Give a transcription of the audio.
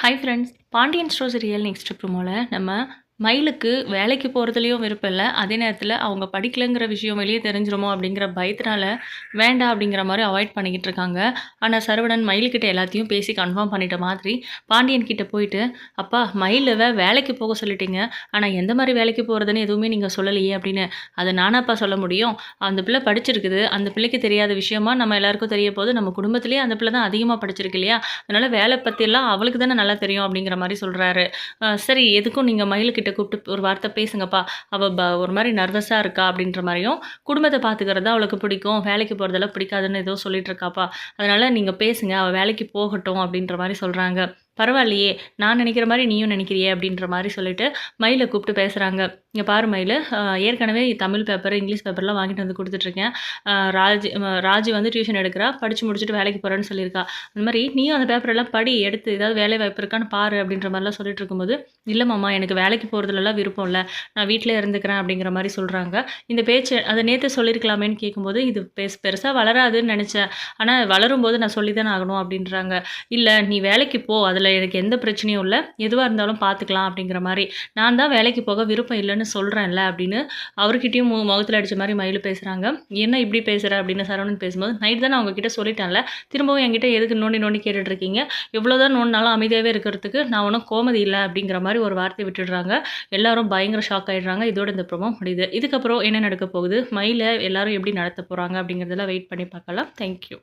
Hi friends Pandian stores real next ப்ரோமோவில் நம்ம மயிலுக்கு வேலைக்கு போகிறதுலையும் விருப்பம் இல்லை. அதே நேரத்தில் அவங்க படிக்கலைங்கிற விஷயம் வெளியே தெரிஞ்சிருமோ அப்படிங்கிற பயத்தினால வேண்டாம் அப்படிங்கிற மாதிரி அவாய்ட் பண்ணிக்கிட்டு இருக்காங்க. ஆனால் சரவணன் மயில்கிட்ட எல்லாத்தையும் பேசி கன்ஃபார்ம் பண்ணிட்ட மாதிரி பாண்டியன் கிட்ட போயிட்டு அப்பா மயிலவை வேலைக்கு போக சொல்லிட்டீங்க. ஆனால் எந்த மாதிரி வேலைக்கு போகிறதுன்னு எதுவுமே நீங்கள் சொல்லலையே அப்படின்னு. அதை நானாப்பா சொல்ல முடியும். அந்த பிள்ளை படிச்சிருக்குது. அந்த பிள்ளைக்கு தெரியாத விஷயமா நம்ம எல்லாருக்கும் தெரிய போது நம்ம குடும்பத்திலேயே அந்த பிள்ளை தான் அதிகமாக படிச்சிருக்கு இல்லையா? அதனால் வேலை பற்றியெல்லாம் அவளுக்கு தானே நல்லா தெரியும் அப்படிங்கிற மாதிரி சொல்கிறாரு சரி எதுக்கும் நீங்கள் கிட்ட கூப்பிட்டு ஒரு வார்த்தை பேசுங்கப்பா. அவள் ப ஒரு மாதிரி நர்வஸாக இருக்கா அப்படின்ற மாதிரியும் குடும்பத்தை பார்த்துக்கிறது அவளுக்கு பிடிக்கும். வேலைக்கு போகிறதெல்லாம் பிடிக்காதுன்னு ஏதோ சொல்லிட்டு இருக்காப்பா. அதனால் நீங்கள் பேசுங்க. அவள் வேலைக்கு போகட்டும் அப்படின்ற மாதிரி சொல்கிறாங்க பரவாயில்லையே நான் நினைக்கிற மாதிரி நீயும் நினைக்கிறியே அப்படின்ற மாதிரி சொல்லிட்டு மயிலை கூப்பிட்டு பேசுகிறாங்க இங்கே பாரு மயில் ஏற்கனவே தமிழ் பேப்பர் இங்கிலீஷ் பேப்பர்லாம் வாங்கிட்டு வந்து கொடுத்துட்ருக்கேன். ராஜ் ராஜு ராஜி வந்து டியூஷன் எடுக்கிறா படித்து முடிச்சுட்டு வேலைக்கு போகிறேன்னு சொல்லியிருக்கா. அந்த மாதிரி நீயும் அந்த பேப்பரெல்லாம் படி எடுத்து ஏதாவது வேலை வாய்ப்பு இருக்கான்னு பாரு அப்படின்ற மாதிரிலாம் சொல்லிட்டு இருக்கும்போது இல்லை மாமா எனக்கு வேலைக்கு போகிறதுலலாம் விருப்பம் இல்லை. நான் வீட்டிலே இருந்துக்கிறேன் அப்படிங்கிற மாதிரி சொல்கிறாங்க இந்த பேச்சு அதை நேற்று சொல்லியிருக்கலாமேன்னு கேட்கும்போது இது பேச பெருசாக வளராதுன்னு நினச்சேன். ஆனால் வளரும்போது நான் சொல்லி தானே ஆகணும் அப்படின்றாங்க. இல்லை நீ வேலைக்கு போ. அதில் எனக்கு எந்த பிரச்சனையும் இல்லை. எதுவாக இருந்தாலும் பார்த்துக்கலாம் அப்படிங்கிற மாதிரி. நான் தான் வேலைக்கு போக விருப்பம் இல்லைன்னு சொல்கிறேன்ல அப்படின்னு அவர்கிட்டயும் மு முகத்தில் அடித்த மாதிரி மயில் பேசுகிறாங்க என்ன இப்படி பேசுகிற அப்படின்னு சரவணன் பேசும்போது நைட் தான் நான் உங்ககிட்ட சொல்லிட்டேன்ல. திரும்பவும் என்கிட்ட எதுக்கு நோண்டி நோண்டி கேட்டுட்ருக்கீங்க? எவ்வளோ தான் நோண்டினாலும் அமைதியாகவே இருக்கிறதுக்கு நான் ஒன்றும் கோமதி இல்லை அப்படிங்கிற மாதிரி ஒரு வார்த்தை விட்டுடுறாங்க. எல்லாரும் பயங்கர ஷாக் ஆகிடுறாங்க இதோட இந்த ப்ரோமோ முடியுது. இதுக்கப்புறம் என்ன நடக்க போகுது? மயிலை எல்லாரும் எப்படி நடத்த போகிறாங்க அப்படிங்கிறதெல்லாம் வெயிட் பண்ணி பார்க்கலாம். தேங்க்யூ